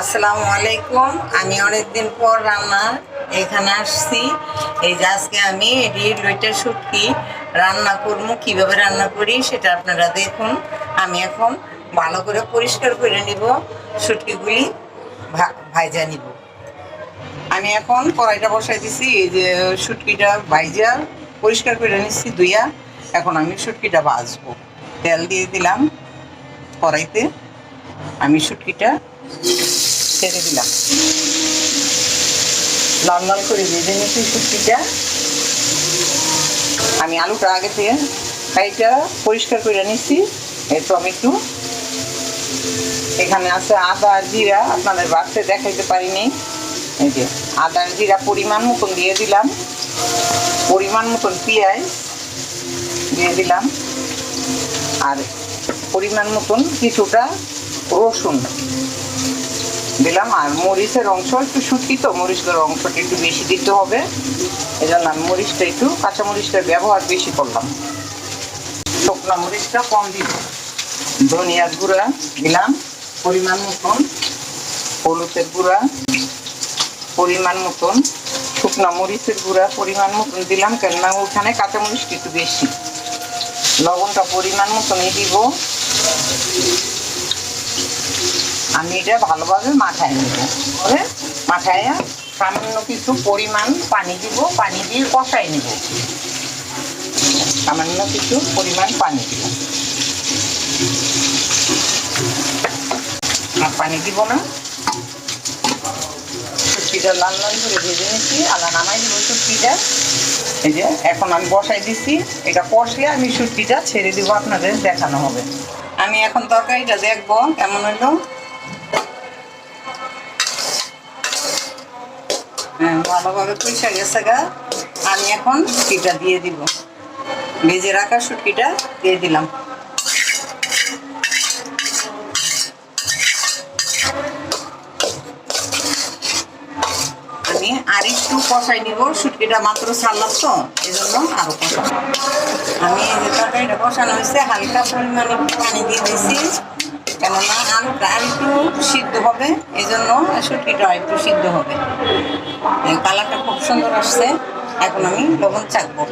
আসসালামু আলাইকুম। আমি অনেকদিন পর রান্না এখানে আসছি। এই যে আজকে আমি এটি লইটা শুটকি রান্না করব, কীভাবে রান্না করি সেটা আপনারা দেখুন। আমি এখন ভালো করে পরিষ্কার করে নিব, শুটকিগুলি ভাইজা নিব। আমি এখন কড়াইটা বসাই দিছি, এই যে শুটকিটা ভাইজা পরিষ্কার করে নিচ্ছি দুইয়া এখন আমি শুটকিটা ভাজবো। তেল দিয়ে দিলাম কড়াইতে। আমি শুটকিটা ছেড়ে দিলাম। লাল লাল করে ভেজে নিচ্ছি শুটকিটা আমি আলুটা আগে থেকে কাইটা পরিষ্কার করে নিচ্ছি এই টমেটো এখানে আছে আদা জিরা, আপনাদের বাড়তে দেখাইতে পারিনি। এই যে আদা জিরা পরিমাণ মতন দিয়ে দিলাম। পরিমাণ মতন পেঁয়াজ দিয়ে দিলাম। আর পরিমাণ মতন কিছুটা রসুন দিলাম, আর মরিচের অংশ একটু শুটকি তো মরিচের অংশটা একটু বেশি দিতে হবে। এই জন্য আমি মরিচটা একটু, কাঁচা মরিচটার ব্যবহার বেশি করলাম। শুকনো মরিচটা কম দিব ধনিয়ার গুঁড়া দিলাম, পরিমাণ মতন। হলুদের গুঁড়া পরিমাণ মতন। শুকনো মরিচের গুঁড়া পরিমাণ মতন দিলাম, কেননা ওখানে কাঁচা মরিচটা একটু বেশি। লবণটা পরিমাণ মতনই দিব। আমি এটা ভালোভাবে মাথায় নেব। করে মাখায় সামান্য কিছু পরিমাণ পানি দিব, পানি দিয়ে কষাই নেব। সামান্য কিছু পরিমাণ পানি দিব। আর পানি দিব না। শুটকিটা লাল লাল করে ভেজে নিচ্ছি। আলা নামাই দিব শুটকিটা এই যে এখন আমি বসাই দিচ্ছি। এটা কষলে আমি শুটকিটা ছেড়ে দিব, আপনাদের দেখানো হবে। আমি এখন তরকারিটা দেখব, কেমন হলো ভালোভাবে পয়সা গেছে গা। আমি এখন শুটকিটা দিয়ে দিব। ভেজে রাখা শুটকিটা দিয়ে দিলাম। আমি আর একটু কষাই নিব। শুটকিটা মাত্র ছাড়লাম তো এই জন্য আরও কষা আমি এই যে তরকারিটা কষানো হয়েছে, হালকা পরিমাণে পানি দিয়ে দিয়েছি। কেননা আলুটা আর একটু সিদ্ধ হবে এই জন্য শুটকিটা একটু সিদ্ধ হবে। কালারটা খুব সুন্দর আসছে। এখন আমি লবণ চাকবো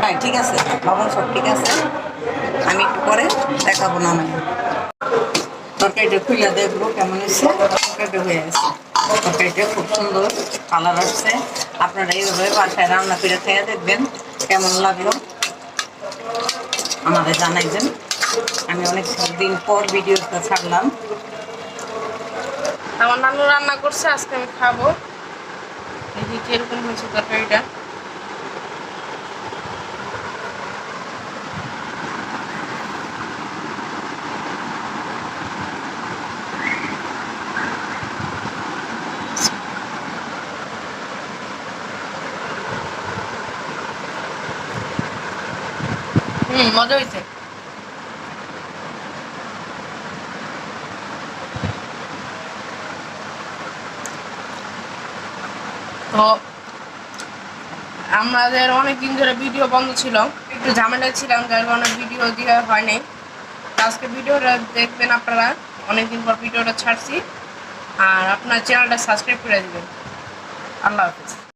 হ্যাঁ ঠিক আছে? লবণ সব ঠিক আছে? আমি একটু পরে দেখাবো না আমি। তরকারিটা খুলে দেখব কেমন হয়েছে। তরকারিটা হয়ে গেছে। তরকারিটা খুব সুন্দর কালার আসছে। আপনারা এইভাবে বাসায় রান্না করে খেয়ে দেখবেন কেমন লাগল। আমাদের জানাইবেন। আমি অনেক দিন পর ভিডিওটা ছাড়লাম। আমার নানু রান্না করছে আজকে আমি খাব। দেখি কীরকম হয়েছে তরকারিটা। হুম মজা হয়েছে। তো আমাদের অনেক দিন ধরে ভিডিও বন্ধ ছিল। একটু ঝামেলায় ছিলাম, যার কারণে ভিডিও দেওয়া হয় নাই আজকে ভিডিওটা দেখবেন আপনারা। অনেকদিন পর ভিডিওটা ছাড়ছি। আর আপনার চ্যানেলটা সাবস্ক্রাইব করে দেবেন। আল্লাহ হাফিজ।